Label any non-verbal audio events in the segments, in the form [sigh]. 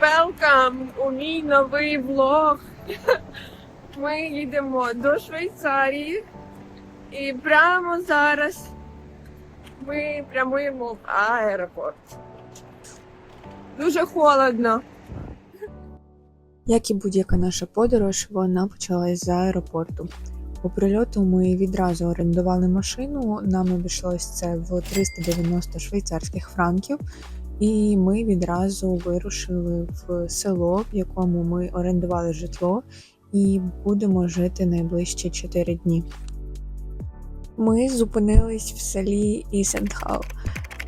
Welcome у мій новий влог. [laughs] Ми їдемо до Швейцарії і прямо зараз ми прямуємо в аеропорт. Дуже холодно. Як і будь-яка наша подорож, вона почалась з аеропорту. По прильоту ми відразу орендували машину. Нам обійшлось це в 390 швейцарських франків, і ми відразу вирушили в село, в якому ми орендували житло, і будемо жити найближчі 4 дні. Ми зупинились в селі Ісентхал.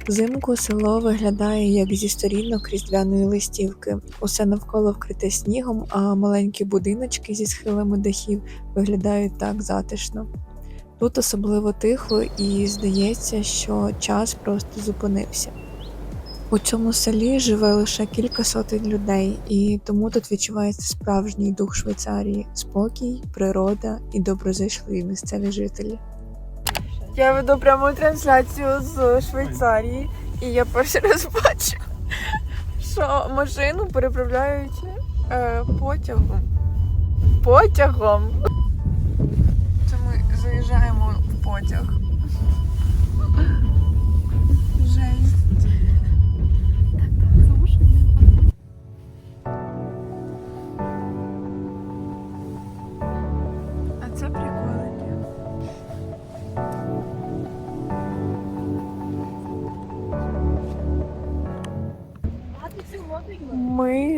Взимку село виглядає як зі сторінок різдвяної листівки. Усе навколо вкрите снігом, а маленькі будиночки зі схилами дахів виглядають так затишно. Тут особливо тихо і здається, що час просто зупинився. У цьому селі живе лише кілька сотень людей, і тому тут відчувається справжній дух Швейцарії, спокій, природа і доброзичливі місцеві жителі. Я веду пряму трансляцію з Швейцарії, і я перший раз бачу, що машину переправляють е, потягом. Потягом. Це ми заїжджаємо в потяг.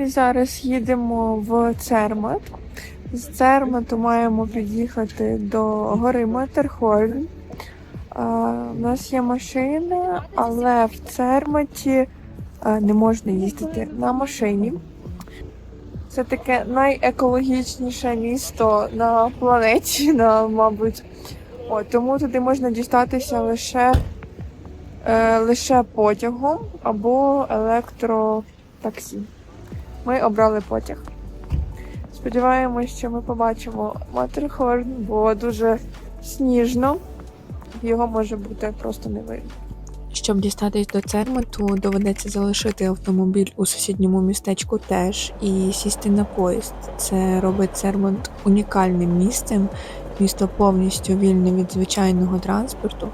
Ми зараз їдемо в Цермат. З Цермату маємо під'їхати до гори Матерхольм. У нас є машина, але в Церматі не можна їздити на машині. Це таке найекологічніше місто на планеті, [laughs] на, мабуть. От, тому туди можна дістатися лише, е, лише потягом або електротаксі. Ми обрали потяг. Сподіваємось, що ми побачимо Матерхорн, бо дуже сніжно. Його може бути просто не видно. Щоб дістатись до Цермату, доведеться залишити автомобіль у сусідньому містечку теж і сісти на поїзд. Це робить Цермат унікальним місцем. Місто повністю вільне від звичайного транспорту.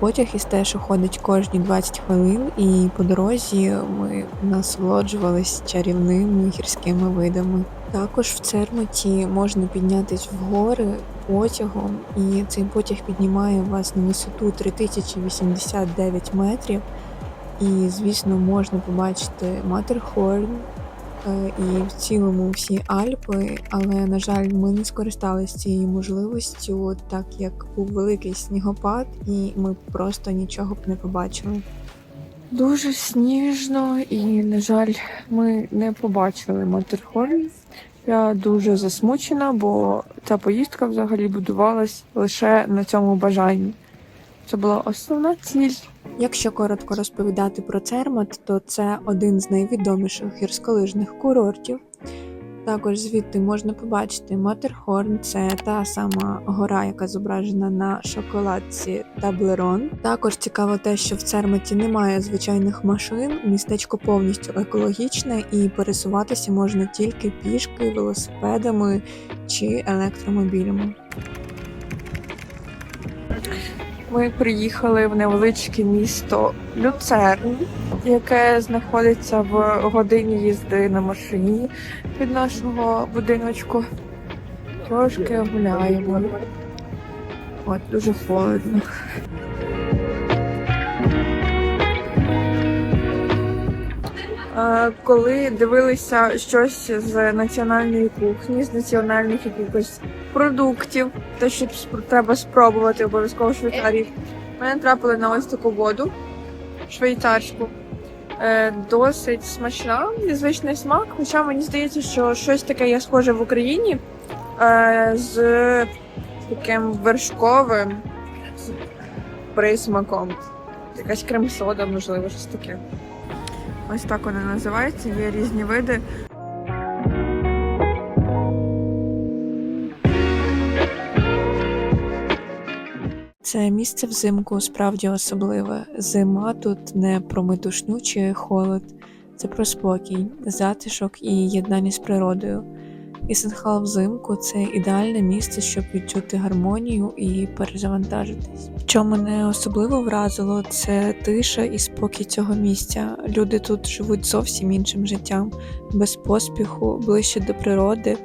Потяг із теж ходить кожні 20 хвилин, і по дорозі ми насолоджувались чарівними гірськими видами. Також в Церматі можна піднятись в гори потягом, і цей потяг піднімає вас на висоту 3089 метрів. І, звісно, можна побачити Матерхорн і в цілому всі Альпи, але, на жаль, ми не скористалися цією можливістю, так як був великий снігопад, і ми просто нічого б не побачили. Дуже сніжно і, на жаль, ми не побачили Матерхорн. Я дуже засмучена, бо ця поїздка взагалі будувалась лише на цьому бажанні. Це була основна ціль. Якщо коротко розповідати про Цермат, то це один з найвідоміших гірськолижних курортів. Також звідти можна побачити Матерхорн, це та сама гора, яка зображена на шоколадці Таблерон. Також цікаво те, що в Церматі немає звичайних машин, містечко повністю екологічне і пересуватися можна тільки пішки, велосипедами чи електромобілями. Ми приїхали в невеличке місто Люцерн, яке знаходиться в годині їзди на машині від нашого будиночку. Трошки гуляємо. От дуже холодно. Коли дивилися щось з національної кухні, з національних якихось продуктів, те, що треба спробувати обов'язково Швейцарії, ми натрапили на ось таку воду швейцарську. Е, Досить смачна, незвичний смак. Хоча мені здається, що щось таке є схоже в Україні е, з таким вершковим присмаком. Якась крем-сода, можливо, щось таке. Ось так вона називається, є різні види. Це місце взимку справді особливе. Зима тут не про метушню чи холод. це про спокій, затишок і єднання з природою. Ісенхал взимку це ідеальне місце, щоб відчути гармонію і перезавантажитись. Що мене особливо вразило, це тиша і спокій цього місця. Люди тут живуть зовсім іншим життям, без поспіху, ближче до природи.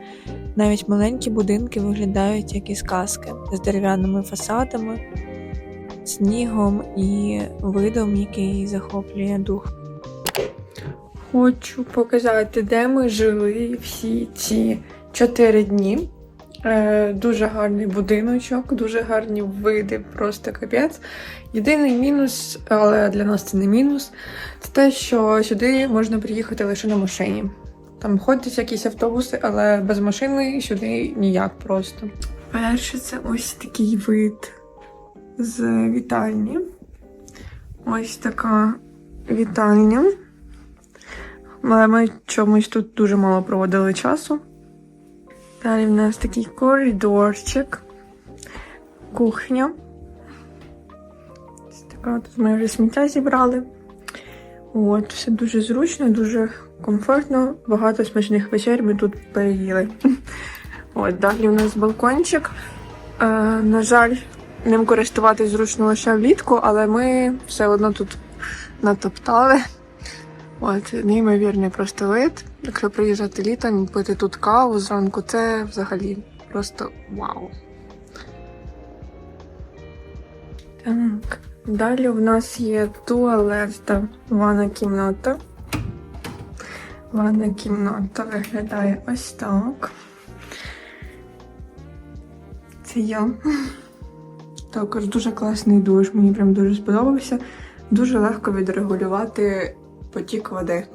Навіть маленькі будинки виглядають як із казки з дерев'яними фасадами, снігом і видом, який захоплює дух. Хочу показати, де ми жили всі ці чотири дні. Е, дуже гарний будиночок, дуже гарні види, просто капець. Єдиний мінус, але для нас це не мінус, це те, що сюди можна приїхати лише на машині. Там ходять якісь автобуси, але без машини сюди ніяк просто. Перше, це ось такий вид з вітальні. Ось така вітальня. Але ми чомусь тут дуже мало проводили часу. Далі в нас такий коридорчик, кухня. Ось така тут ми вже сміття зібрали. От, все дуже зручно, дуже комфортно. Багато смачних вечер ми тут переїли. [laughs] От, далі у нас балкончик. Е, на жаль, ним користуватись зручно лише влітку, але ми все одно тут натоптали. От, неймовірний просто вид. Якщо приїжджати літом пити тут каву зранку, це взагалі просто вау. Так, далі в нас є туалет ванна кімната. Ванна кімната виглядає ось так. Це я. Також дуже класний душ, мені прям дуже сподобався. Дуже легко відрегулювати потік води.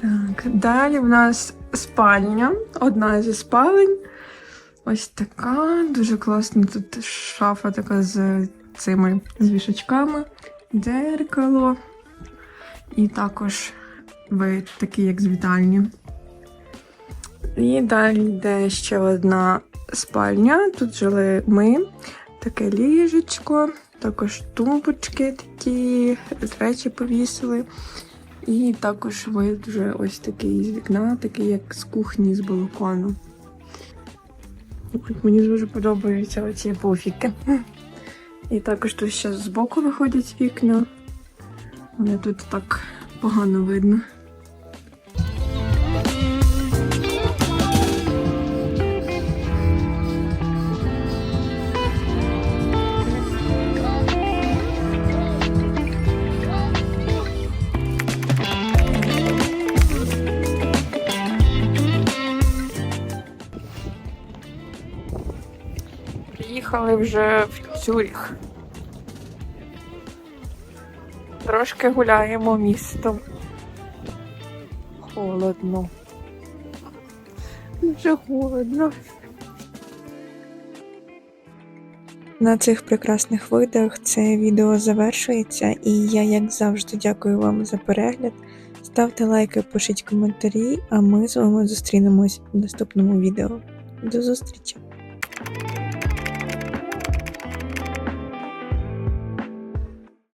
Так, далі в нас спальня. Одна зі спалень. Ось така. Дуже класна тут шафа така з цими з вішачками, дзеркало. І також вид такий, як з вітальні. І далі йде ще одна спальня. Тут жили ми. Таке ліжечко, також тумбочки такі, речі повісили. І також вид вже ось такий з вікна, такий як з кухні, з балкону. Мені дуже подобаються оці пуфіки. І також тут ще збоку виходять вікна. Але тут так погано видно. Вже в Цюріх. Трошки гуляємо містом. Холодно. Дуже холодно. На цих прекрасних видах це відео завершується, і я, як завжди, дякую вам за перегляд. Ставте лайки, пишіть коментарі, а ми з вами зустрінемось в наступному відео. До зустрічі!